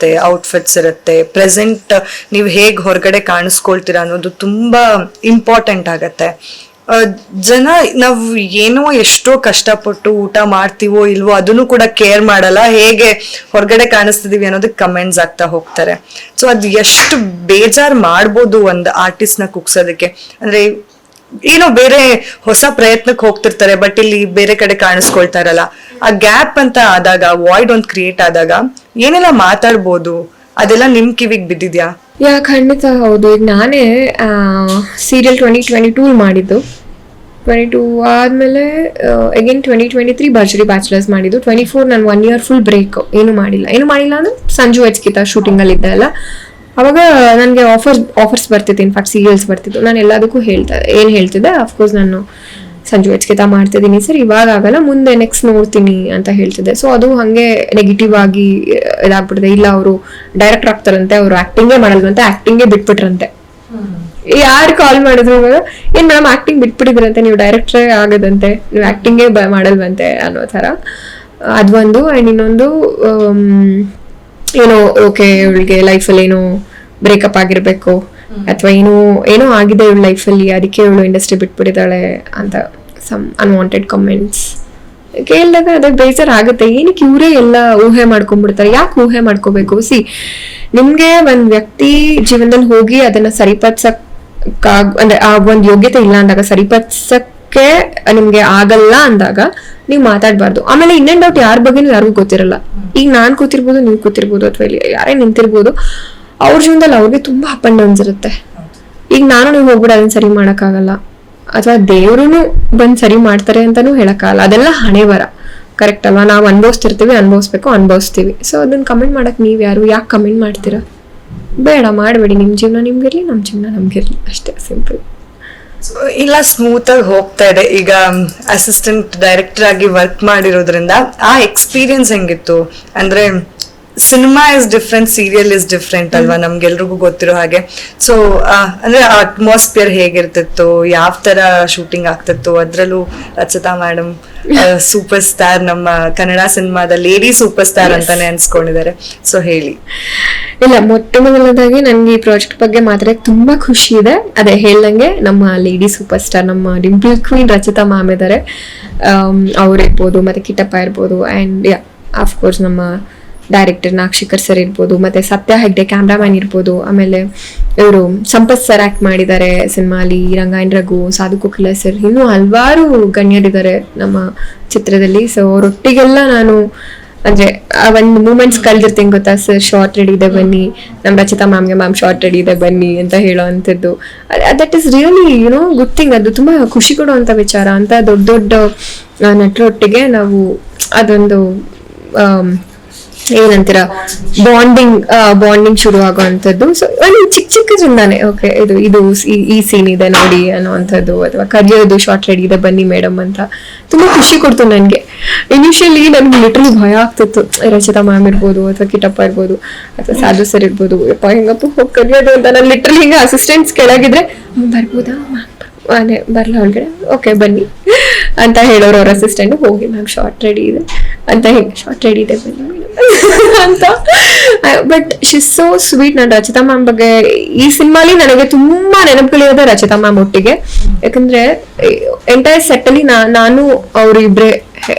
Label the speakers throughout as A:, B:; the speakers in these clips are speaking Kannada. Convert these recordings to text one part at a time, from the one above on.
A: ಇರುತ್ತೆ ಔಟ್ಫಿಟ್ಸ್ ಇರುತ್ತೆ. ಪ್ರೆಸೆಂಟ್ ನೀವು ಹೇಗೆ ಹೊರಗಡೆ ಕಾಣಿಸ್ಕೊಳ್ತೀರಾ ಅನ್ನೋದು ತುಂಬಾ ಇಂಪಾರ್ಟೆಂಟ್ ಆಗತ್ತೆ. ಜನ ನಾವು ಏನೋ ಎಷ್ಟೋ ಕಷ್ಟಪಟ್ಟು ಊಟ ಮಾಡ್ತೀವೋ ಇಲ್ವೋ ಅದನ್ನು ಕೂಡ ಕೇರ್ ಮಾಡಲ್ಲ, ಹೇಗೆ ಹೊರಗಡೆ ಕಾಣಿಸ್ತಿದೀವಿ ಅನ್ನೋದಕ್ಕೆ ಕಮೆಂಟ್ಸ್ ಆಗ್ತಾ ಹೋಗ್ತಾರೆ. ಸೊ ಅದು ಎಷ್ಟು ಬೇಜಾರ್ ಮಾಡ್ಬೋದು ಒಂದು ಆರ್ಟಿಸ್ಟ್ನ ಕುಗ್ಸೋದಕ್ಕೆ. ಅಂದ್ರೆ ಏನೋ ಬೇರೆ ಹೊಸ ಪ್ರಯತ್ನಕ್ಕೆ ಹೋಗ್ತಿರ್ತಾರೆ ಬಟ್ ಇಲ್ಲಿ ಬೇರೆ ಕಡೆ ಕಾಣಿಸ್ಕೊಳ್ತಾರಲ್ಲ ಆ ಗ್ಯಾಪ್ ಅಂತ ಆದಾಗ ವಾಯ್ಡ್ ಒಂದು ಕ್ರಿಯೇಟ್ ಆದಾಗ ಏನೆಲ್ಲ ಮಾತಾಡ್ಬೋದು? ಅದೆಲ್ಲ ನಿಮ್ ಕಿವಿಗ್ ಬಿದ್ದಿದ್ಯಾ?
B: ಯಾ, ಖಂಡಿತ ಹೌದು. ಈಗ ನಾನೇ ಸೀರಿಯಲ್ ಟ್ವೆಂಟಿ ಟ್ವೆಂಟಿ ಟೂ ಮಾಡಿದ್ದು. ಟ್ವೆಂಟಿ ಟೂ ಆದಮೇಲೆ again twenty twenty three Bharjari bachelors ಮಾಡಿದ್ದು. ಟ್ವೆಂಟಿ ಫೋರ್ ನಾನು ಒನ್ ಇಯರ್ ಫುಲ್ ಬ್ರೇಕ್ ಏನು ಮಾಡಿಲ್ಲ. ಏನು ಮಾಡಿಲ್ಲ ಅಂದ್ರೆ ಸಂಜು ಹೆಚ್ಕಿತ ಶೂಟಿಂಗಲ್ಲಿ ಇದ್ದೆ ಅಲ್ಲ ಅವಾಗ ನನಗೆ ಆಫರ್ಸ್ ಆಫರ್ಸ್ ಬರ್ತಿತ್ತು. ಇನ್ಫ್ಯಾಕ್ಟ್ ಸೀರಿಯಲ್ಸ್ ಬರ್ತಿತ್ತು. ನಾನು ಎಲ್ಲದಕ್ಕೂ ಹೇಳ್ತಾ, ಏನು ಹೇಳ್ತಿದ್ದೆ? ಅಫ್ಕೋರ್ಸ್ ನಾನು ಸಂಜು ಹೆಚ್ಕಿತ ಮಾಡ್ತಿದ್ದೀನಿ. ಸರ್ ಇವಾಗ ಆಗಲ್ಲ ಮುಂದೆ ನೆಕ್ಸ್ಟ್ ನೋಡ್ತೀನಿ ಅಂತ ಹೇಳ್ತಿದ್ದೆ. ಸೊ ಅದು ಹಾಗೆ ನೆಗೆಟಿವ್ ಆಗಿ ಇದಾಗ್ಬಿಟ್ಟಿದೆ. ಇಲ್ಲ ಅವರು ಡೈರೆಕ್ಟರ್ ಆಗ್ತಾರಂತೆ ಅವರು ಆಕ್ಟಿಂಗೇ ಮಾಡಲ್ವಂತೆ ಆಕ್ಟಿಂಗೇ ಬಿಟ್ಬಿಟ್ರಂತೆ. ಯಾರು ಕಾಲ್ ಮಾಡಿದ್ರು ಇವಾಗ ಏನ್ ಮೇಡಮ್ ಆಕ್ಟಿಂಗ್ ಬಿಟ್ಬಿಟ್ಟಿದ್ರಂತೆ ನೀವು ಡೈರೆಕ್ಟ್ರೇ ಆಗದಂತೆ ನೀವು ಆಕ್ಟಿಂಗೇ ಮಾಡಲ್ವಂತೆ ಅನ್ನೋ ಥರ. ಅದೊಂದು ಆ್ಯಂಡ್ ಇನ್ನೊಂದು ಏನೋ ಓಕೆ ಇವಳಿಗೆ ಲೈಫಲ್ಲಿ ಏನೋ ಬ್ರೇಕಪ್ ಆಗಿರ್ಬೇಕು ಅಥವಾ ಏನೋ ಏನೋ ಆಗಿದೆ ಇವಳ ಲೈಫಲ್ಲಿ ಅದಕ್ಕೆ ಇವಳು ಇಂಡಸ್ಟ್ರಿ ಬಿಟ್ಬಿಟ್ಟಿದ್ದಾಳೆ ಅಂತ ಸಮ್ ಅನ್ವಾಂಟೆಡ್ ಕಮೆಂಟ್ಸ್ ಕೇಳಿದಾಗ ಅದಕ್ಕೆ ಬೇಜಾರ್ ಆಗುತ್ತೆ ಏನಕ್ಕೆ ಇವರೇ ಎಲ್ಲ ಊಹೆ ಮಾಡ್ಕೊಂಡ್ಬಿಡ್ತಾರೆ? ಯಾಕೆ ಊಹೆ ಮಾಡ್ಕೋಬೇಕು? ಸಿ ನಿಮಗೆ ಒಂದು ವ್ಯಕ್ತಿ ಜೀವನದಲ್ಲಿ ಹೋಗಿ ಅದನ್ನು ಸರಿಪಡಿಸಕ್ ಅಂದರೆ ಆ ಒಂದು ಯೋಗ್ಯತೆ ಇಲ್ಲ ಅಂದಾಗ, ಸರಿಪಡಿಸಕ್ಕೆ ನಿಮ್ಗೆ ಆಗಲ್ಲ ಅಂದಾಗ ನೀವು ಮಾತಾಡಬಾರ್ದು. ಆಮೇಲೆ ಇನ್ನೇನ್ ಡೌಟ್ ಯಾರ ಬಗ್ಗೆನೂ ಯಾರಿಗೂ ಗೊತ್ತಿರಲ್ಲ. ಈಗ ನಾನು ಕೂತಿರ್ಬೋದು, ನೀವು ಕೂತಿರ್ಬೋದು, ಅಥವಾ ಇಲ್ಲಿ ಯಾರೇ ನಿಂತಿರ್ಬೋದು, ಅವ್ರ ಜೀವನದಲ್ಲಿ ಅವ್ರಿಗೆ ತುಂಬಾ ಅಪ್ ಅಂಡ್ ಡೌನ್ಸ್ ಇರುತ್ತೆ. ಈಗ ನಾನು ನೀವು ಹೋಗ್ಬಿಟ್ಟು ಅದನ್ನ ಸರಿ ಮಾಡಕ್ಕಾಗಲ್ಲ. ಅಥವಾ ದೇವ್ರು ಬಂದ್ ಸರಿ ಮಾಡ್ತಾರೆ ಅಂತಾನೂ ಹೇಳಕ್ಕಾಗಲ್ಲ. ಅದೆಲ್ಲ ಹಣೆ ಕರೆಕ್ಟ್ ಅಲ್ವಾ? ನಾವು ಅನ್ಭವಿಸ್ತಿರ್ತೀವಿ, ಅನ್ಭವಿಸ್ಬೇಕು, ಅನ್ಭವಿಸ್ತೀವಿ. ಸೊ ಅದನ್ನ ಕಮೆಂಟ್ ಮಾಡಕ್ ನೀವು ಯಾರು? ಯಾಕೆ ಕಮೆಂಟ್ ಮಾಡ್ತೀರಾ? ಬೇಡ, ಮಾಡಬೇಡಿ. ನಿಮ್ಮ ಜೀವನ ನಿಮ್ಗಿರ್ಲಿ ನಮ್ಮ ಜೀವನ ನಮ್ಗಿರ್ಲಿ. ಅಷ್ಟೇ ಸಿಂಪಲ್
A: ಇಲ್ಲ ಸ್ಮೂತ್ ಆಗಿ ಹೋಗ್ತಾ ಇದೆ. ಈಗ ಅಸಿಸ್ಟೆಂಟ್ ಡೈರೆಕ್ಟರ್ ಆಗಿ ವರ್ಕ್ ಮಾಡಿರೋದ್ರಿಂದ ಆ ಎಕ್ಸ್ಪೀರಿಯನ್ಸ್ ಹೆಂಗಿತ್ತು? ಅಂದ್ರೆ cinema is different serial is different ಅಲ್ವಾ? ನಮ್ಗೆಲ್ರಿಗೂ ಗೊತ್ತಿರೋ ಹಾಗೆ. ಸೊ ಅಂದ್ರೆ ಅಟ್ಮಾಸ್ಫಿಯರ್ ಹೇಗಿರ್ತಿತ್ತು? ಯಾವ ತರ ಶೂಟಿಂಗ್ ಆಗ್ತಿತ್ತು? ಅದ್ರಲ್ಲೂ ರಚಿತಾ ಮೇಡಮ್ ಸೂಪರ್ ಸ್ಟಾರ್ ನಮ್ಮ ಕನ್ನಡ ಸಿನಿಮಾದ ಲೇಡಿ ಸೂಪರ್ ಸ್ಟಾರ್ ಅಂತಾನೆ ಅನ್ಸ್ಕೊಂಡಿದ್ದಾರೆ. ಸೊ ಹೇಳಿ.
B: ಇಲ್ಲ ಮೊಟ್ಟ ಮೊದಲನೇದಾಗಿ ನನ್ಗೆ ಈ ಪ್ರಾಜೆಕ್ಟ್ ಬಗ್ಗೆ ಮಾತಾಡಕ್ಕೆ ತುಂಬಾ ಖುಷಿ ಇದೆ. ಅದೇ ಹೇಳ್ದಂಗೆ ನಮ್ಮ ಲೇಡಿ ಸೂಪರ್ ಸ್ಟಾರ್ ನಮ್ಮ ಡಿಂಪಲ್ ಕ್ವೀನ್ ರಚಿತಾ ಮ್ಯಾಮ್ ಇದ್ದಾರೆ ಅವ್ರಿರ್ಬೋದು ಮತ್ತೆ ಕಿಟ್ಟಪ್ಪ ಇರ್ಬೋದು ಆಫ್ ಕೋರ್ಸ್ ನಮ್ಮ ಡೈರೆಕ್ಟರ್ ನಾಕ್ಷಿಕರ್ ಸರ್ ಇರ್ಬೋದು, ಮತ್ತೆ ಸತ್ಯ ಹೆಗ್ಡೆ ಕ್ಯಾಮ್ರಾಮ್ಯಾನ್ ಇರ್ಬೋದು, ಆಮೇಲೆ ಇವರು ಸಂಪತ್ ಸರ್ ಆಕ್ಟ್ ಮಾಡಿದ್ದಾರೆ ಸಿನಿಮಾಲಿ, ರಂಗಾಯಣ್ ರಘು, ಸಾಧು ಕೋಕಿಲ ಸರ್ ಇನ್ನೂ ಹಲವಾರು ಗಣ್ಯರಿದ್ದಾರೆ ನಮ್ಮ ಚಿತ್ರದಲ್ಲಿ. ಸೊ ಅವರೊಟ್ಟಿಗೆಲ್ಲ ನಾನು, ಅಂದ್ರೆ, ಆ ಒಂದು ಮೂಮೆಂಟ್ಸ್ ಕಳ್ದಿರ್ತೀನಿ ಗೊತ್ತಾ ಸರ್ ಶಾರ್ಟ್ ರೆಡಿ ಇದೆ ಬನ್ನಿ. ನಮ್ಮ ರಚಿತಾ ಮ್ಯಾಮ್ಗೆ ಮ್ಯಾಮ್ ಶಾರ್ಟ್ ರೆಡಿ ಇದೆ ಬನ್ನಿ ಅಂತ ಹೇಳೋ ಅಂಥದ್ದು. That is really you know good thing ಅದು ತುಂಬಾ ಖುಷಿ ಕೊಡುವಂತ ವಿಚಾರ. ಅಂತ ದೊಡ್ಡ ದೊಡ್ಡ ನಟರೊಟ್ಟಿಗೆ ನಾವು ಅದೊಂದು ಏನಂತೀರ ಬಾಂಡಿಂಗ್ ಬಾಂಡಿಂಗ್ ಶುರು ಆಗುವಂಥದ್ದು ಸೊ ಒಂದು ಚಿಕ್ಕ ಚಿಕ್ಕದ್ರಿಂದಾನೆ ಓಕೆ ಇದು ಇದು ಈ- ಸೀನ್ ಇದೆ ನೋಡಿ ಅನ್ನುವಂಥದ್ದು ಅಥವಾ ಕರೆಯೋದು ಶಾರ್ಟ್ ರೆಡಿ ಇದೆ ಬನ್ನಿ ಮೇಡಮ್ ಅಂತ. ತುಂಬಾ ಖುಷಿ ಕೊಡ್ತು ನನಗೆ. ಇನಿಷಿಯಲಿ ನನ್ಗೆ ಲಿಟ್ರಲಿ ಭಯ ಆಗ್ತಿತ್ತು. ರಚಿತಾ ಮ್ಯಾಮ್ ಇರ್ಬೋದು ಅಥವಾ ಕಿಟಪ್ಪ ಇರ್ಬೋದು ಅಥವಾ ಸಾಧು ಸರ್ ಇರ್ಬೋದು ಯಪ್ಪ ಹೆಂಗಪ್ಪ ಹೋಗಿ ಕರಿಯೋದು ಅಂತ. ನಾನು ಲಿಟ್ರಲಿ ಹಿಂಗೆ ಅಸಿಸ್ಟೆಂಟ್ಸ್ ಕೆಳಗಿದ್ರೆ "ಹ್ಮ್, ಬರ್ಬೋದಾ? ಮ್ಯಾಮ್ ಬರಲ್ಲ ಒಳಗಡೆ. ಓಕೆ ಬನ್ನಿ. ಅಂತ ಹೇಳೋರು ಅವ್ರ ಅಸಿಸ್ಟೆಂಟ್ ಹೋಗಿ ಮ್ಯಾಮ್ ಶಾರ್ಟ್ ರೆಡಿ ಇದೆ. ಅಂತ ಹೇಳಿ ಶಾರ್ಟ್ ರೆಡಿ ಇದೆ ಬನ್ನಿ. madam." ಅಂತ. ಬಟ್ ಶಿ ಸೋ ಸ್ವೀಟ್ ನಾನು ರಚಿತಾ ಮ್ಯಾಮ್ ಬಗ್ಗೆ. ಈ ಸಿನಿಮಾಲಿ ನನಗೆ ತುಂಬಾ ನೆನಪುಗಳಿರೋದೆ ರಚಿತಾ ಮ್ಯಾಮ್ ಒಟ್ಟಿಗೆ. ಯಾಕಂದ್ರೆ ಎಂಟೈರ್ ಸೆಟ್ ಅಲ್ಲಿ ನಾನು, ಅವ್ರು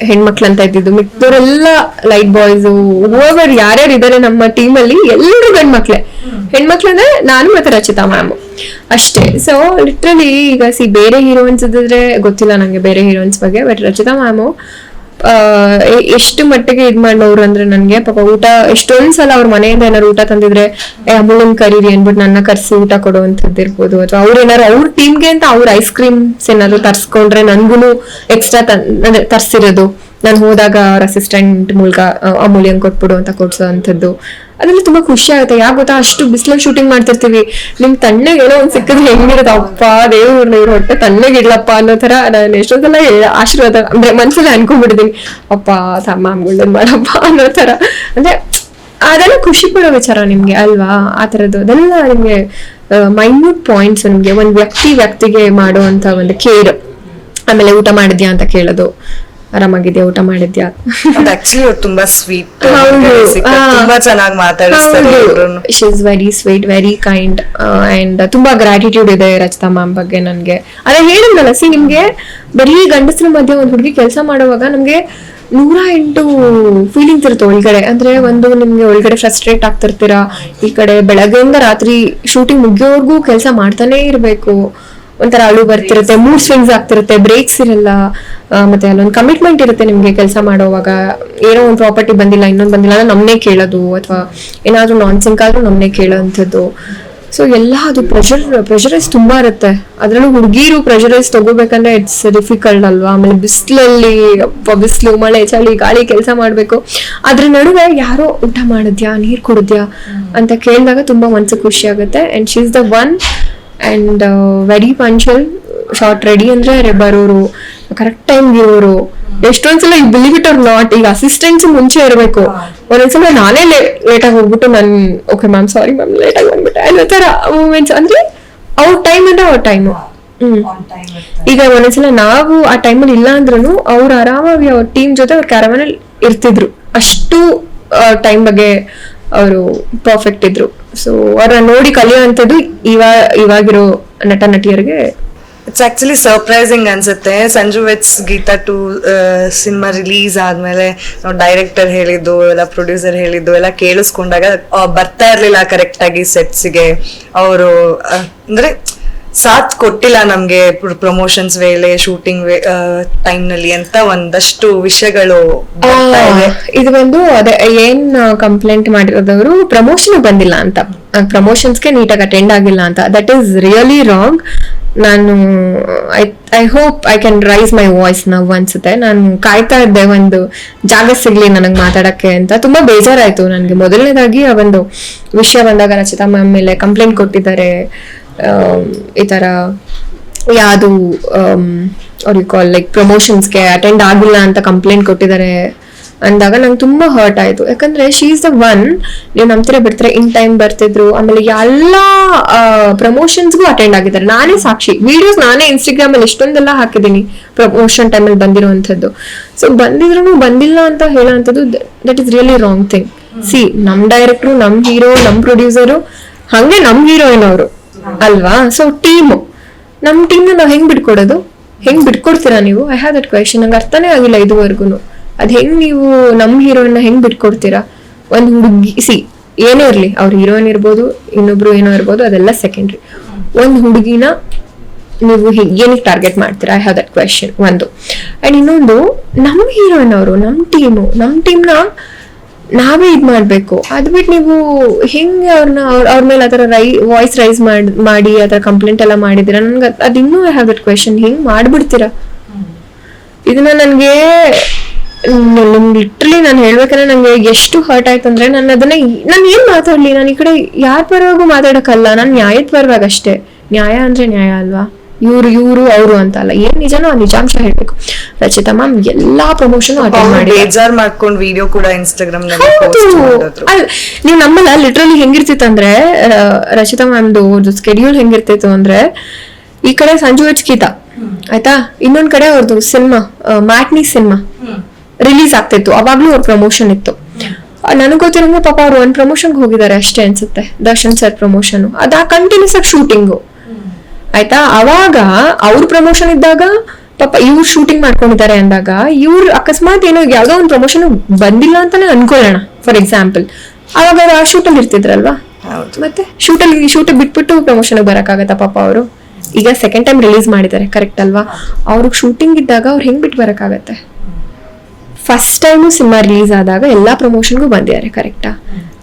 B: ಹೆಣ್ಮಕ್ಳು ಅಂತ ಇದ್ದಿದ್ದು. ಮಿಕ್ದವರೆಲ್ಲ ಲೈಟ್ ಬಾಯ್ಸ್ ಓವರ್ ಯಾರ್ಯಾರು ಇದಾರೆ ನಮ್ಮ ಟೀಮ್ ಅಲ್ಲಿ ಎಲ್ಲರೂ ಗಂಡ್ಮಕ್ಳೆ. ಹೆಣ್ಮಕ್ಳು ಅಂದ್ರೆ ನಾನು ಮತ್ತೆ ರಚಿತಾ ಮ್ಯಾಮ್ ಅಷ್ಟೇ. ಸೊ ಲಿಟ್ರಲಿ ಈಗ ಸಿ ಬೇರೆ ಹೀರೋಯಿನ್ಸ್ ಇದ್ದಿದ್ರೆ ಗೊತ್ತಿಲ್ಲ ನಂಗೆ ಬೇರೆ ಹೀರೋಯಿನ್ಸ್ ಬಗ್ಗೆ ಬಟ್ ರಚಿತಾ ಮ್ಯಾಮು ಎಷ್ಟು ಮಟ್ಟಿಗೆ ಇದ್ ಮಾಡೋರು ಅಂದ್ರೆ ನನ್ಗೆ, ಪಾಪ ಊಟ, ಎಷ್ಟೊಂದ್ ಸಲ ಅವ್ರ ಮನೆಯಿಂದ ಏನಾರು ಊಟ ತಂದಿದ್ರೆ ಅಮೂಲನ್ ಕರೀರಿ ಅನ್ಬಿಟ್ಟು ನನ್ನ ಕರ್ಸಿ ಊಟ ಕೊಡುವಂಥದ್ದು ಇರ್ಬೋದು. ಅಥವಾ ಅವ್ರ ಏನಾರು ಅವ್ರ ಟೀಮ್ಗೆ ಅಂತ ಅವ್ರ ಐಸ್ ಕ್ರೀಮ್ಸ್ ಏನಾದ್ರು ತರ್ಸ್ಕೊಂಡ್ರೆ ನನ್ಗುನು ಎಕ್ಸ್ಟ್ರಾ ಅಂದ್ರೆ ತರ್ಸಿರೋದು. ನಾನು ಹೋದಾಗ ಅವ್ರ ಅಸಿಸ್ಟೆಂಟ್ ಮೂಲಕ ಅಮೂಲ್ಯಂಗ್ ಕೊಟ್ಬಿಡು ಅಂತ ಕೊಡ್ಸೋ ಅಂಥದ್ದು. ಅದ್ರಲ್ಲಿ ತುಂಬಾ ಖುಷಿ ಆಗುತ್ತೆ. ಯಾಕೆ ಗೊತ್ತಾ? ಅಷ್ಟು ಬಿಸಿಲಲ್ಲಿ ಶೂಟಿಂಗ್ ಮಾಡ್ತಿರ್ತೀವಿ. ನಿಮ್ ತಣ್ಣಗೆ ಏನೋ ಒಂದ್ ಸಿಕ್ಕಿದ್ರೆ ಹೆಂಗಿರುತ್ತೆ? ಅಪ್ಪ, ದೇವ್ರ, ಇವ್ರ ಹೊಟ್ಟೆ ತಣ್ಣಗಿಡ್ಲಪ್ಪ ಅನ್ನೋ ತರ ನಾನು ಎಷ್ಟೊಂದೆಲ್ಲ ಆಶೀರ್ವಾದ ಅಂದ್ರೆ ಮನ್ಸಲ್ಲಿ ಅನ್ಕೊಂಡ್ಬಿಡ್ತೀನಿ ಅಪ್ಪ ಮ್ಯಾಮ್ಗಳನ್ನ ಮಾಡಪ್ಪ ಅನ್ನೋ ತರ ಅಂದ್ರೆ ಅದೆಲ್ಲ ಖುಷಿ ಕೊಡೋ ವಿಚಾರ ನಿಮ್ಗೆ, ಅಲ್ವಾ? ಆ ತರದ್ದು ಅದೆಲ್ಲ ನಿಮ್ಗೆ ಮೈನ್ಯೂಟ್ ಪಾಯಿಂಟ್ಸ್ ನಿಮ್ಗೆ ಒಂದ್ ವ್ಯಕ್ತಿ ವ್ಯಕ್ತಿಗೆ ಮಾಡುವಂತ ಒಂದು ಕೇರ್ ಆಮೇಲೆ ಊಟ ಮಾಡಿದ್ಯಾ ಅಂತ ಕೇಳೋದು. ಆರಾಮಾಗಿದ್ಯಾ? ಊಟ ಮಾಡಿದ್ಯಾ?
A: ಆಕ್ಚುಲಿ ಅವ್ರು ತುಂಬಾ ಸ್ವೀಟ್. ತುಂಬಾ ಚೆನ್ನಾಗಿ ಮಾತಾಡಿಸ್ತಾರೆ.
B: She is very sweet very kind and ತುಂಬಾ ಗ್ರಾಟಿಟ್ಯೂಡ್ ಇದೆ ರಚಿತಾ ಮ್ಯಾಮ್ ಬಗ್ಗೆ ನನಗೆ. ಅದೇ ಹೇಳಿದ್ನಲ್ಲ ಸಿ ನಿಮ್ಗೆ ಬರೀ ಗಂಡಸ್ರು ಮಧ್ಯೆ ಒಂದ್ ಹುಡುಗಿ ಕೆಲಸ ಮಾಡುವಾಗ ನಮ್ಗೆ ನೂರ ಎಂಟು ಫೀಲಿಂಗ್ಸ್ ಇರುತ್ತೆ ಒಳಗಡೆ. ಅಂದ್ರೆ ಒಂದು ನಿಮ್ಗೆ ಒಳಗಡೆ ಫ್ರಸ್ಟ್ರೇಟ್ ಆಗ್ತಿರ್ತೀರಾ ಈ ಕಡೆ ಬೆಳಗ್ಗೆಯಿಂದ ರಾತ್ರಿ ಶೂಟಿಂಗ್ ಮುಗಿಯೋವರೆಗೂ ಕೆಲಸ ಮಾಡ್ತಾನೆ ಇರ್ಬೇಕು. ಒಂಥರ ಅಳು ಬರ್ತಿರುತ್ತೆ ಮೂಡ್ ಸ್ವಿಂಗ್ಸ್ ಆಗ್ತಿರುತ್ತೆ ಬ್ರೇಕ್ಸ್ ಇರಲ್ಲ. ಮತ್ತೆ ಅಲ್ಲೊಂದು ಕಮಿಟ್ಮೆಂಟ್ ಇರುತ್ತೆ ನಿಮಗೆ ಕೆಲಸ ಮಾಡೋವಾಗ. ಏನೋ ಒಂದು ಪ್ರಾಪರ್ಟಿ ಬಂದಿಲ್ಲ ಇನ್ನೊಂದು ಬಂದಿಲ್ಲ ಅಂದ್ರೆ ನಮ್ಮನ್ನೇ ಕೇಳೋದು ಅಥವಾ ಏನಾದರೂ ನಾನ್ ಸಿಂಕ್ ಆದ್ರೂ ನಮ್ಮನ್ನೇ ಕೇಳೋವಂಥದ್ದು ಸೊ ಎಲ್ಲ ಅದು ಪ್ರೆಷರ್ ಪ್ರೆಷರೈಸ್ ತುಂಬಾ ಇರುತ್ತೆ. ಅದರಲ್ಲೂ ಹುಡುಗಿರು ಪ್ರೆಷರೈಸ್ ತಗೋಬೇಕಂದ್ರೆ ಇಟ್ಸ್ ಡಿಫಿಕಲ್ಟ್ ಅಲ್ವಾ? ಆಮೇಲೆ ಬಿಸಿಲಲ್ಲಿ ಬಿಸಿಲು ಮಳೆ ಚಳಿ ಗಾಳಿ ಕೆಲಸ ಮಾಡಬೇಕು. ಅದ್ರ ನಡುವೆ ಯಾರೋ ಊಟ ಮಾಡಿದ್ಯಾ ನೀರು ಕುಡಿದ್ಯಾ ಅಂತ ಕೇಳಿದಾಗ ತುಂಬಾ ಮನ್ಸಿಗೆ ಖುಷಿ ಆಗುತ್ತೆ. And she is the one and very punctual shot ready ಅಂದರೆ ಅರೆ ಬರೋರು ಕರೆಕ್ಟ್ ಟೈಮ್ಗೆ ಇರೋರು. ಎಷ್ಟೊಂದ್ಸಲ ಈಗ ಬಿಲೀವ್ ಇಟ್ ಆರ್ ನಾಟ್ ಈಗ ಅಸಿಸ್ಟೆನ್ಸ್ ಮುಂಚೆ ಇರಬೇಕು. ಒಂದೊಂದ್ಸಲ ನಾನೇ ಲೇಟ್ ಆಗಿ ಹೋಗ್ಬಿಟ್ಟು ನನ್ ಓಕೆ ಮ್ಯಾಮ್ ಸಾರಿ ಮ್ಯಾಮ್ ಲೇಟಾಗಿ ಬಂದ್ಬಿಟ್ಟೆ. ಅನ್ನೋ ಥರ ಮೂಮೆಂಟ್ಸ್ ಅಂದರೆ ಅವ್ರ ಟೈಮ್ ಅಂದ್ರೆ ಅವ್ರ ಟೈಮು ಈಗ ಒಂದೊಂದ್ಸಲ ನಾವು ಆ ಟೈಮಲ್ಲಿ ಇಲ್ಲ ಅಂದ್ರೂ ಅವ್ರು ಆರಾಮಾಗಿ ಅವ್ರ ಟೀಮ್ ಜೊತೆ ಅವ್ರ ಕ್ಯಾರವನಲ್ಲಿ ಇರ್ತಿದ್ರು. ಅಷ್ಟು ಟೈಮ್ ಬಗ್ಗೆ ಅವರು ಪರ್ಫೆಕ್ಟ್ ಇದ್ರು. ಸೊ ಅವ್ರನ್ನ ನೋಡಿ ಕಲಿಯುವಂಥದ್ದು ಇವಾಗ ಇವಾಗಿರೋ ನಟ ನಟಿಯರಿಗೆ
A: ಇಟ್ಸ್ ಆಕ್ಚುಲಿ ಸರ್ಪ್ರೈಸಿಂಗ್ ಅನ್ಸುತ್ತೆ. Sanju weds Geetha two cinema release ಆದ್ಮೇಲೆ ನಾವು ಡೈರೆಕ್ಟರ್ ಹೇಳಿದ್ದು, ಎಲ್ಲ ಪ್ರೊಡ್ಯೂಸರ್ ಹೇಳಿದ್ದು, ಎಲ್ಲ ಕೇಳಿಸ್ಕೊಂಡಾಗ ಬರ್ತಾ ಇರಲಿಲ್ಲ ಕರೆಕ್ಟಾಗಿ ಸೆಟ್ಸ್ಗೆ ಅವರು ಅಂದ್ರೆ ಸಾಥ್ ಕೊಟ್ಟಿಲ್ಲ ನಮ್ಗೆ ಪ್ರಮೋಷನ್ಸ್ ವೇಳೆ ಶೂಟಿಂಗ್ ಟೈಮ್ನಲ್ಲಿ ಅಂತ ಒಂದಷ್ಟು ವಿಷಯಗಳು ಇದೆ.
B: ಬಂದು ಅದೇ ಏನ್ ಕಂಪ್ಲೇಂಟ್ ಮಾಡಿರೋದವರು ಪ್ರಮೋಷನ್ ಬಂದಿಲ್ಲ ಅಂತ. ಪ್ರಮೋಷನ್ಸ್ಗೆ ನೀಟಾಗಿ ಅಟೆಂಡ್ ಆಗಿಲ್ಲ ಅಂತ. ದಟ್ ಈಸ್ ರಿಯಲಿ ರಾಂಗ್ ನಾನು I I hope I can raise my voice ನಾವು ಅನ್ಸುತ್ತೆ. ನಾನು ಕಾಯ್ತಾ ಇದ್ದೆ ಒಂದು ಜಾಗ ಸಿಗ್ಲಿ ನನಗೆ ಮಾತಾಡಕ್ಕೆ ಅಂತ. ತುಂಬಾ ಬೇಜಾರಾಯ್ತು ನನಗೆ. ಮೊದಲನೇದಾಗಿ ಆ ಒಂದು ವಿಷಯ ಬಂದಾಗ ರಚಿತಾ ಮ್ಯಾಮ್ ಮೇಲೆ ಕಂಪ್ಲೇಂಟ್ ಕೊಟ್ಟಿದ್ದಾರೆ. ಈ ತರ ಯಾವುದು ಅವ್ರಿಗೆ ಕಾಲ್ ಲೈಕ್ ಪ್ರಮೋಷನ್ಸ್ಗೆ ಅಟೆಂಡ್ ಆಗಿಲ್ಲ ಅಂತ ಕಂಪ್ಲೇಂಟ್ ಕೊಟ್ಟಿದ್ದಾರೆ ಅಂದಾಗ ನಂಗೆ ತುಂಬ ಹರ್ಟ್ ಆಯಿತು. ಯಾಕಂದ್ರೆ ಶೀ ಇಸ್ ದ ಒನ್ ನೀವು ನಂಬ್ತಿರ ಬಿಡ್ತಾರೆ ಇನ್ ಟೈಮ್ ಬರ್ತಿದ್ರು, ಆಮೇಲೆ ಎಲ್ಲ ಪ್ರಮೋಷನ್ಸ್ಗೂ ಅಟೆಂಡ್ ಆಗಿದ್ದಾರೆ. ನಾನೇ ಸಾಕ್ಷಿ. ವಿಡಿಯೋಸ್ ನಾನೇ ಇನ್ಸ್ಟಾಗ್ರಾಮಲ್ಲಿ ಎಷ್ಟೊಂದೆಲ್ಲ ಹಾಕಿದ್ದೀನಿ ಪ್ರಮೋಷನ್ ಟೈಮಲ್ಲಿ ಬಂದಿರುವಂಥದ್ದು. ಸೊ ಬಂದಿದ್ರು ಬಂದಿಲ್ಲ ಅಂತ ಹೇಳೋವಂಥದ್ದು that is really wrong thing see ನಮ್ಮ ಡೈರೆಕ್ಟ್ರು ನಮ್ಮ ಹೀರೋ ನಮ್ಮ ಪ್ರೊಡ್ಯೂಸರು ಹಾಗೆ ನಮ್ಮ ಹೀರೋಯಿನ್ ಅವರು. ಅಲ್ವಾ? ಸೊ ಟೀಮ್ ನಮ್ ಟೀಮ್ ನಾವು ಹೆಂಗ್ ಬಿಟ್ಕೊಡೋದು ಹೆಂಗ್ ಬಿಟ್ಕೊಡ್ತೀರಾ ನೀವು? ಐ ಹ್ಯಾವ್ ದಟ್ ಕ್ವೆಶನ್ ನಂಗೆ ಅರ್ಥನೇ ಆಗಿಲ್ಲ ಇದುವರೆಗೂ ಅದ್ ಹೆಂಗ್ ನೀವು ನಮ್ ಹೀರೋಯಿನ್ ಹೆಂಗ್ ಬಿಟ್ಕೊಡ್ತೀರಾ ಒಂದ್ ಹುಡುಗಿ ಸಿ ಏನೇ ಇರ್ಲಿ, ಅವ್ರ ಹೀರೋಯಿನ್ ಇರ್ಬೋದು, ಇನ್ನೊಬ್ರು ಏನೋ ಇರ್ಬೋದು, ಅದೆಲ್ಲ ಸೆಕೆಂಡ್ರಿ ಒಂದ್ ಹುಡುಗಿನ ನೀವು ಏನಕ್ಕೆ ಟಾರ್ಗೆಟ್ ಮಾಡ್ತೀರಾ? ಐ ಹ್ಯಾವ್ ದಟ್ ಕ್ವೆಶನ್ ಒಂದು. ಅಂಡ್ ಇನ್ನೊಂದು ನಮ್ಮ ಹೀರೋಯಿನ್ ಅವರು ನಮ್ಮ ಟೀಮು ನಮ್ಮ ಟೀಮ್ನ ನಾವೇ ಇದು ಮಾಡಬೇಕು. ಅದು ಬಿಟ್ಟು ನೀವು ಹೆಂಗೆ ಅವ್ರನ್ನ ಅವ್ರ ಅವ್ರ ಮೇಲೆ ಆತರ ರೈ ವಾಯ್ಸ್ ರೈಸ್ ಮಾಡಿ ಮಾಡಿ ಆತರ ಕಂಪ್ಲೇಂಟ್ ಎಲ್ಲ ಮಾಡಿದಿರ ನನ್ಗೆ ಅದು ಇನ್ನೂ ಐ ಹ್ಯಾವ್ ದಟ್ ಕ್ವೆಶನ್ ಹೆಂಗ್ ಮಾಡ್ಬಿಡ್ತೀರಾ? ಇದನ್ನ ನನ್ಗೆ ಲಿಟ್ರಲಿ ನಾನು ಹೇಳ್ಬೇಕಂದ್ರೆ ನನಗೆ ಎಷ್ಟು ಹರ್ಟ್ ಆಯ್ತು ಅಂದ್ರೆ ನಾನು ಅದನ್ನ ನಾನು ಏನು ಮಾತಾಡ್ಲಿ? ನಾನು ಈ ಕಡೆ ಯಾರ ಪರವಾಗೂ ಮಾತಾಡೋಕ್ಕಲ್ಲ. ನಾನು ನ್ಯಾಯದ ಪರವಾಗಿ ಅಷ್ಟೇ. ನ್ಯಾಯ ಅಂದ್ರೆ ನ್ಯಾಯ ಅಲ್ವಾ? ಇವ್ರು ಇವ್ರು ಅವರು ಅಂತ ಅಲ್ಲ ಏನ್ ನಿಜನೋ ಆ ನಿಜಾಂಶ ಹೇಳ್ಬೇಕು. ರಚಿತಾ ಮ್ಯಾಮ್ ಎಲ್ಲಾ ಪ್ರಮೋಷನ್ ಅಟೆಂಡ್ ಮಾಡಿ
A: ಬೇಜಾರ್ ಮಾಡ್ಕೊಂಡ್ ವಿಡಿಯೋ ಕೂಡ ಇನ್ಸ್ಟಾಗ್ರಾಮ್
B: ನೀವ್ ನಮ್ಮಲ್ಲ ಲಿಟ್ರಲಿ ಹೆಂಗಿರ್ತಿತ್ತು ಅಂದ್ರೆ ಆ, ರಚಿತಾ ಮ್ಯಾಮ್ದು ಸ್ಕೆಡ್ಯೂಲ್ ಹೆಂಗಿರ್ತಿತ್ತು ಅಂದ್ರೆ ಈ ಕಡೆ ಸಂಜು ಗೀತಾ ಆಯ್ತಾ? ಇನ್ನೊಂದ್ ಕಡೆ ಅವ್ರದ್ದು ಸಿನಿಮಾ ಮ್ಯಾಟ್ನಿ ಸಿನಿಮಾ ರಿಲೀಸ್ ಆಗ್ತಿತ್ತು. ಅವಾಗ್ಲೂ ಅವ್ರ ಪ್ರಮೋಷನ್ ಇತ್ತು. ನನಗೆ ಗೊತ್ತಿರಂಗೆ ಪಾಪ ಅವ್ರು ಒಂದ್ ಪ್ರಮೋಷನ್ ಹೋಗಿದ್ದಾರೆ ಅಷ್ಟೇ ಅನ್ಸುತ್ತೆ. ದರ್ಶನ್ ಸರ್ ಪ್ರಮೋಷನ್ ಅದ ಕಂಟಿನ್ಯೂಸ್ ಆಗಿ ಶೂಟಿಂಗು ಆಯ್ತಾ? ಅವಾಗ ಅವ್ರ ಪ್ರಮೋಷನ್ ಇದ್ದಾಗ ಪಾಪ ಇವ್ರು ಶೂಟಿಂಗ್ ಮಾಡ್ಕೊಂಡಿದ್ದಾರೆ ಅಂದಾಗ ಇವ್ರು ಅಕಸ್ಮಾತ್ ಏನೋ ಯಾವುದೋ ಒಂದು ಪ್ರಮೋಷನ್ ಬಂದಿಲ್ಲ ಅಂತಾನೆ ಅನ್ಕೊಳ್ಳೋಣ ಫಾರ್ ಎಕ್ಸಾಂಪಲ್ ಅವಾಗ ಅವ್ರು ಆ ಶೂಟಲ್ಲಿ ಇರ್ತಿದ್ರಲ್ವಾ? ಮತ್ತೆ ಶೂಟಲ್ಲಿ ಶೂಟ್ ಬಿಟ್ಬಿಟ್ಟು ಪ್ರಮೋಷನ್ ಬರಕ್ಕಾಗತ್ತಾ ಪಾಪ ಅವರು? ಈಗ ಸೆಕೆಂಡ್ ಟೈಮ್ ರಿಲೀಸ್ ಮಾಡಿದ್ದಾರೆ ಕರೆಕ್ಟ್ ಅಲ್ವಾ? ಅವ್ರಿಗೆ ಶೂಟಿಂಗ್ ಇದ್ದಾಗ ಅವ್ರು ಹೆಂಗ್ ಬಿಟ್ಟು ಬರಕ್ಕಾಗತ್ತೆ? ಫಸ್ಟ್ ಟೈಮು ಸಿನಿಮಾ ರಿಲೀಸ್ ಆದಾಗ ಎಲ್ಲಾ ಪ್ರಮೋಷನ್ಗೂ ಬಂದಿದ್ದಾರೆ ಕರೆಕ್ಟಾ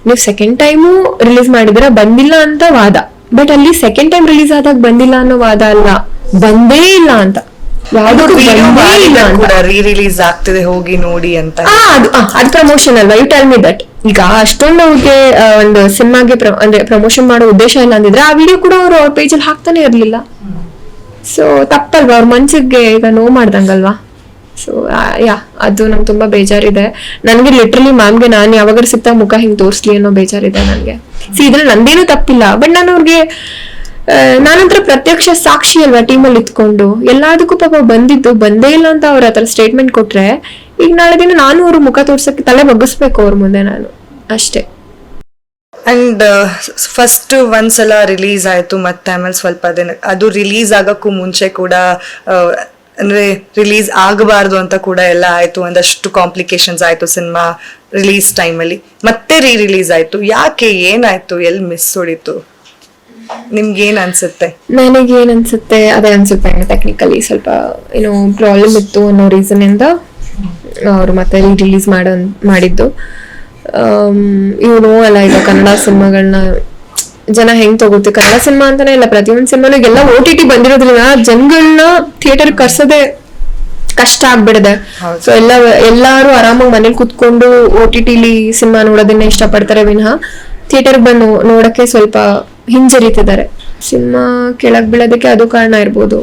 B: ನೀವು ಸೆಕೆಂಡ್ ಟೈಮು ರಿಲೀಸ್ ಮಾಡಿದಿರ ಬಂದಿಲ್ಲ ಅಂತ ವಾದ. ಬಟ್ ಅಲ್ಲಿ ಸೆಕೆಂಡ್ ಟೈಮ್ ರಿಲೀಸ್ ಆದಾಗ ಬಂದಿಲ್ಲ ಅನ್ನೋ ವಾದ ಅಲ್ಲ ಬಂದೇ ಇಲ್ಲ ಅಂತ.
A: ರಿಲೀಸ್ ಆಗ್ತಿದೆ ಹೋಗಿ ನೋಡಿ ಅಂತ.
B: ಅದು ಪ್ರಮೋಷನ್ ಅಲ್ವಾ? ಯು ಟೆಲ್ ಮಿ ದಟ್ ಈಗ ಅಷ್ಟೊಂದು ಅವ್ರಿಗೆ ಒಂದು ಸಿನಿಮಾಗೆ ಅಂದ್ರೆ ಪ್ರಮೋಷನ್ ಮಾಡೋ ಉದ್ದೇಶ ಇಲ್ಲ ಅಂದಿದ್ರೆ ಆ ವಿಡಿಯೋ ಕೂಡ ಅವ್ರು ಅವ್ರ ಪೇಜಲ್ಲಿ ಹಾಕ್ತಾನೆ ಇರ್ಲಿಲ್ಲ. ಸೊ ತಪ್ಪಲ್ವಾ? ಅವ್ರ ಮನ್ಸಿಗೆ ಈಗ ನೋವು ಮಾಡ್ದಂಗಲ್ವಾ? ಸೊ ಯಾ, ಅದು ನಂಗೆ ತುಂಬಾ ಬೇಜಾರಿದೆ. ನನಗೆ ಲಿಟ್ರಲಿ ಮ್ಯಾಮ್ಗೆ ನಾನು ಯಾವಾಗ ಸಿಗ್ತಾ ಮುಖ ಹಿಂಗೆ ತೋರಿಸ್ಲಿ ಅನ್ನೋ ಬೇಜಾರಿದೆ ನನಗೆ. ಸಿ ಇದ್ರಲ್ಲಿ ನಂದೇನು ತಪ್ಪಿಲ್ಲ ಬಟ್ ನಾನು ಅವ್ರಿಗೆ ನಾನಂತರ ಪ್ರತ್ಯಕ್ಷ ಸಾಕ್ಷಿ ಅಲ್ವಾ ಟೀಮಲ್ಲಿ ಇತ್ಕೊಂಡು ಎಲ್ಲದಕ್ಕೂ ಪಾಪ ಬಂದಿದ್ದು, ಬಂದೇ ಇಲ್ಲ ಅಂತ ಅವ್ರ ಹತ್ರ ಸ್ಟೇಟ್ಮೆಂಟ್ ಕೊಟ್ರೆ, ಈಗ ನಾಳೆ ದಿನ ನಾನು ಅವ್ರ ಮುಖ ತೋರ್ಸಕ್ಕೆ ತಲೆ ಬಗ್ಗಿಸ್ಬೇಕು ಅವ್ರ ಮುಂದೆ ನಾನು. ಅಷ್ಟೇ.
A: ಅಂಡ್ ಫಸ್ಟ್ ಒಂದ್ಸಲ ರಿಲೀಸ್ ಆಯಿತು ಮತ್ತೆ ಆಮೇಲೆ ಸ್ವಲ್ಪ ದಿನ, ಅದು ರಿಲೀಸ್ ಆಗಕ್ಕೂ ಮುಂಚೆ ಕೂಡ ಅಂದ್ರೆ ರಿಲೀಸ್ ಆಗಬಾರ್ದು ಅಂತ ಕೂಡ ಎಲ್ಲ ಆಯ್ತು, ಒಂದಷ್ಟು ಕಾಂಪ್ಲಿಕೇಶನ್ಸ್ ಆಯ್ತು ಸಿನಿಮಾ ರಿಲೀಸ್ ಟೈಮಲ್ಲಿ ಮತ್ತೆ ರೀ ರಿಲೀಸ್ ಆಯ್ತು. ಯಾಕೆ ಏನಾಯ್ತು? ಎಲ್ಲಿ ಮಿಸ್ ಹೊಡಿತು? ನಿಮ್ಗೆ ಏನ್ ಅನ್ಸುತ್ತೆ?
B: ನನಗೆ ಏನ್ ಅನ್ಸುತ್ತೆ? ಅದೇ ಅನ್ಸುತ್ತೆ ಟೆಕ್ನಿಕಲಿ ಸ್ವಲ್ಪ ಏನೋ ಪ್ರಾಬ್ಲಮ್ ಇತ್ತು ಅನ್ನೋ ರೀಸನ್ ಇಂದ ಅವ್ರು ಮತ್ತೆ ರಿಲೀಸ್ ಮಾಡ, ಮಾಡಿದ್ದು. ಇವನು ಅಲ್ಲ, ಈಗ ಕನ್ನಡ ಸಿನಿಮಾಗಳನ್ನ ಜನ ಹೆಂಗ್ ತಗೋತಿ ಕನ್ನಡ ಸಿನಿಮಾ ಅಂತಾನೆ ಇಲ್ಲ ಪ್ರತಿಯೊಂದು ಸಿನಿಮಾನು ಎಲ್ಲ ಓ ಟಿ ಟಿ ಬಂದಿರೋದ್ರಿಂದ ಜನಗಳನ್ನ ಥಿಯೇಟರ್ ಕರ್ಸೋದೇ ಕಷ್ಟ ಆಗ್ಬಿಡದೆ. ಸೊ ಎಲ್ಲ ಎಲ್ಲಾರು ಆರಾಮಾಗಿ ಮನೇಲಿ ಕುತ್ಕೊಂಡು ಓ ಟಿ ಟಿಲಿ ಸಿನಿಮಾ ನೋಡೋದನ್ನ ಇಷ್ಟಪಡ್ತಾರೆ ವಿನಃ ಥಿಯೇಟರ್ ಬಂದು ನೋಡಕ್ಕೆ ಸ್ವಲ್ಪ ಹಿಂಜರಿತಿದ್ದಾರೆ. ಸಿನಿಮಾ ಕೆಳಗ್ ಬೀಳೋದಕ್ಕೆ ಅದು ಕಾರಣ ಇರ್ಬೋದು.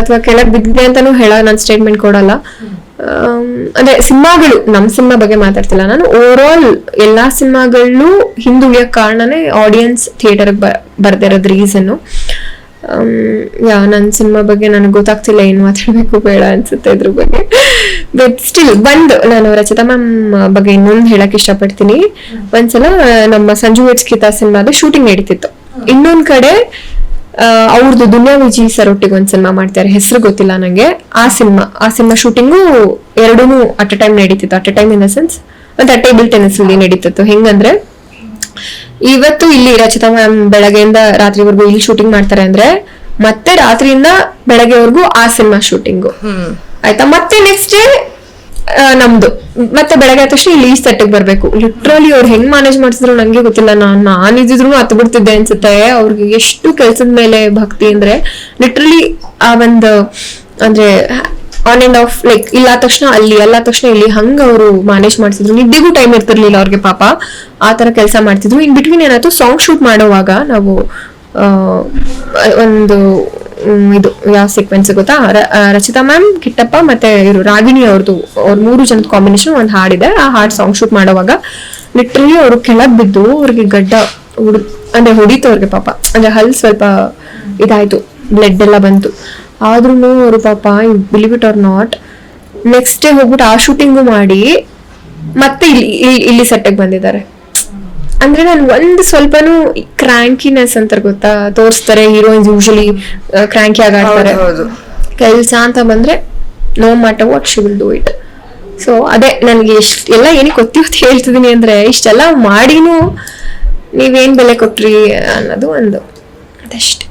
B: ಅಥವಾ ಕೆಳಗ್ ಬಿದ್ದಿದೆ ಅಂತಾನು ಹೇಳ ನಾನು ಸ್ಟೇಟ್ಮೆಂಟ್ ಕೊಡಲ್ಲ. ಆಮ್, ಅದೇ ಸಿನಿಮಾಗಳು ನಮ್ಮ ಸಿನಿಮಾ ಬಗ್ಗೆ ಮಾತಾಡ್ತಿಲ್ಲ ನಾನು. ಓವರ್ ಆಲ್ ಎಲ್ಲಾ ಸಿನಿಮಾಗಳು ಹಿಂದುಳಿಯೋ ಕಾರಣನೇ ಆಡಿಯನ್ಸ್ ಥಿಯೇಟರ್ಗೆ ಬರ್ದಿರೋದ್ ರೀಸನ್ನು ಯಾ ನನ್ನ ಸಿನಿಮಾ ಬಗ್ಗೆ ನನಗೆ ಗೊತ್ತಾಗ್ತಿಲ್ಲ ಏನು ಮಾತಾಡಬೇಕು ಬೇಡ ಅನ್ಸುತ್ತೆ ಇದ್ರ ಬಗ್ಗೆ. ಬಟ್ ಸ್ಟಿಲ್ ಬಂದು ನಾನು ರಚಿತಾ ಮ್ಯಾಮ್ ಬಗ್ಗೆ ಇನ್ನೊಂದು ಹೇಳಕ್ ಇಷ್ಟಪಡ್ತೀನಿ. ಒಂದ್ಸಲ ನಮ್ಮ ಸಂಜು ಎಚ್ ಕಿತಾ ಸಿನಿಮಾದ ಶೂಟಿಂಗ್ ನಡೀತಿತ್ತು. ಇನ್ನೊಂದ್ ಕಡೆ ಅವ್ರದ್ದು ದುನಿಯಾ ವಿಜಿ ಸರ್ ಒಟ್ಟಿಗೆ ಒಂದ್ ಸಿನಿಮಾ ಮಾಡ್ತಾರೆ. ಹೆಸರು ಗೊತ್ತಿಲ್ಲ ನಂಗೆ. ಆ ಸಿನಿಮಾ ಆ ಸಿನಿಮಾ ಶೂಟಿಂಗು ಎರಡೂ ಅಟ್ ಅ ಟೈಮ್ ನಡೀತಿತ್ತು. At a time in the sense ಮತ್ತೆ ಟೇಬಲ್ ಟೆನ್ನಿಸ್ ಅಲ್ಲಿ ನಡೀತಿತ್ತು. ಹೆಂಗಂದ್ರೆ ಇವತ್ತು ಇಲ್ಲಿ ರಚಿತಾ ಮ್ಯಾಮ್ ಬೆಳಗ್ಗೆಯಿಂದ ರಾತ್ರಿವರೆಗೂ ಇಲ್ಲಿ ಶೂಟಿಂಗ್ ಮಾಡ್ತಾರೆ ಅಂದ್ರೆ ಮತ್ತೆ ರಾತ್ರಿಯಿಂದ ಬೆಳಗ್ಗೆವರೆಗೂ ಆ ಸಿನಿಮಾ ಶೂಟಿಂಗು ಆಯ್ತಾ? ಮತ್ತೆ ನೆಕ್ಸ್ಟ್ ಡೇ ನಮ್ದು. ಮತ್ತೆ ಬೆಳಗ್ಗೆ ಆದ ತಕ್ಷಣ ಇಲ್ಲಿ ಈ ಸೆಟ್ಟಿಗೆ ಬರ್ಬೇಕು. ಲಿಟ್ರಲಿ ಅವ್ರು ಹೆಂಗ್ ಮ್ಯಾನೇಜ್ ಮಾಡಿಸಿದ್ರು ನಂಗೆ ಗೊತ್ತಿಲ್ಲ. ನಾನ್ ಇದ್ರು ಹತ್ತು ಬಿಡ್ತಿದ್ದೆ ಅನ್ಸುತ್ತೆ. ಅವ್ರಿಗೆ ಎಷ್ಟು ಕೆಲ್ಸದ ಮೇಲೆ ಭಕ್ತಿ ಅಂದ್ರೆ ಲಿಟ್ರಲಿ ಆ ಒಂದು, ಅಂದ್ರೆ ಆನ್ ಅಂಡ್ ಆಫ್ ಲೈಕ್ ಇಲ್ಲ ತಕ್ಷಣ ಅಲ್ಲಿ ಎಲ್ಲ ತಕ್ಷಣ ಇಲ್ಲಿ ಹಂಗ ಅವರು ಮ್ಯಾನೇಜ್ ಮಾಡ್ತಿದ್ರು ನಿದ್ದೆಗೂ ಟೈಮ್ ಇರ್ತಿರ್ಲಿಲ್ಲ ಅವ್ರಿಗೆ ಪಾಪ. ಆ ತರ ಕೆಲಸ ಮಾಡ್ತಿದ್ರು. ಇನ್ ಬಿಟ್ವೀನ್ ಏನಾಯ್ತು ಸಾಂಗ್ ಶೂಟ್ ಮಾಡುವಾಗ ನಾವು ಒಂದು ಇದು ಯಾವ ಸೀಕ್ವೆನ್ಸ್ ಗೊತ್ತಾ? ರಚಿತಾ ಮ್ಯಾಮ್ ಕಿಟ್ಟಪ್ಪ ಮತ್ತೆ ಇವರು ರಾಗಿಣಿ ಅವ್ರದ್ದು ಅವ್ರ ಮೂರು ಜನದ ಕಾಂಬಿನೇಷನ್ ಒಂದು ಹಾಡಿದೆ ಆ ಹಾಡ್ ಸಾಂಗ್ ಶೂಟ್ ಮಾಡುವಾಗ ಲಿಟ್ರಲಿ ಅವರು ಕೆಳಗ್ ಬಿದ್ದು ಅವ್ರಿಗೆ ಗಡ್ಡ ಹುಡ್, ಅಂದ್ರೆ ಹೊಡಿತು ಅವ್ರಿಗೆ ಪಾಪ. ಅಂದ್ರೆ ಹಲ್ ಸ್ವಲ್ಪ ಇದಾಯ್ತು ಬ್ಲಡ್ ಎಲ್ಲ ಬಂತು. ಆದ್ರೂ ಅವರು ಪಾಪ believe it or not next day ಹೋಗ್ಬಿಟ್ಟು ಆ ಶೂಟಿಂಗು ಮಾಡಿ ಮತ್ತೆ ಇಲ್ಲಿ, ಇಲ್ಲಿ- ಇಲ್ಲಿ ಸೆಟ್ಟಿಗೆ ಬಂದಿದ್ದಾರೆ. ಅಂದ್ರೆ ನಾನು ಒಂದು ಸ್ವಲ್ಪನೂ ಕ್ರಾಂಕಿನೆಸ್ ಅಂತಾರೆ ಗೊತ್ತಾ? ತೋರಿಸ್ತಾರೆ ಹೀರೋಯಿನ್ಸ್ ಯೂಶಲಿ ಕ್ರಾಂಕಿ ಆಗಾಡ್ತಾರೆ
A: ಹೌದು, ಹೌದು.
B: ಕೆಲ್ಸ ಅಂತ ಬಂದ್ರೆ no matter what she will do it so ಅದೇ ನನಗೆ ಎಷ್ಟು ಎಲ್ಲ ಏನಕ್ಕೆ ಗೊತ್ತಿವತ್ತು ಹೇಳ್ತಿದ್ದೀನಿ ಹೇಳ್ತಿದೀನಿ ಅಂದ್ರೆ ಇಷ್ಟೆಲ್ಲ ಮಾಡಿನೂ ನೀವೇನು ಬೆಲೆ ಕೊಟ್ರಿ ಅನ್ನೋದು ಒಂದು ಅದಷ್ಟೇ.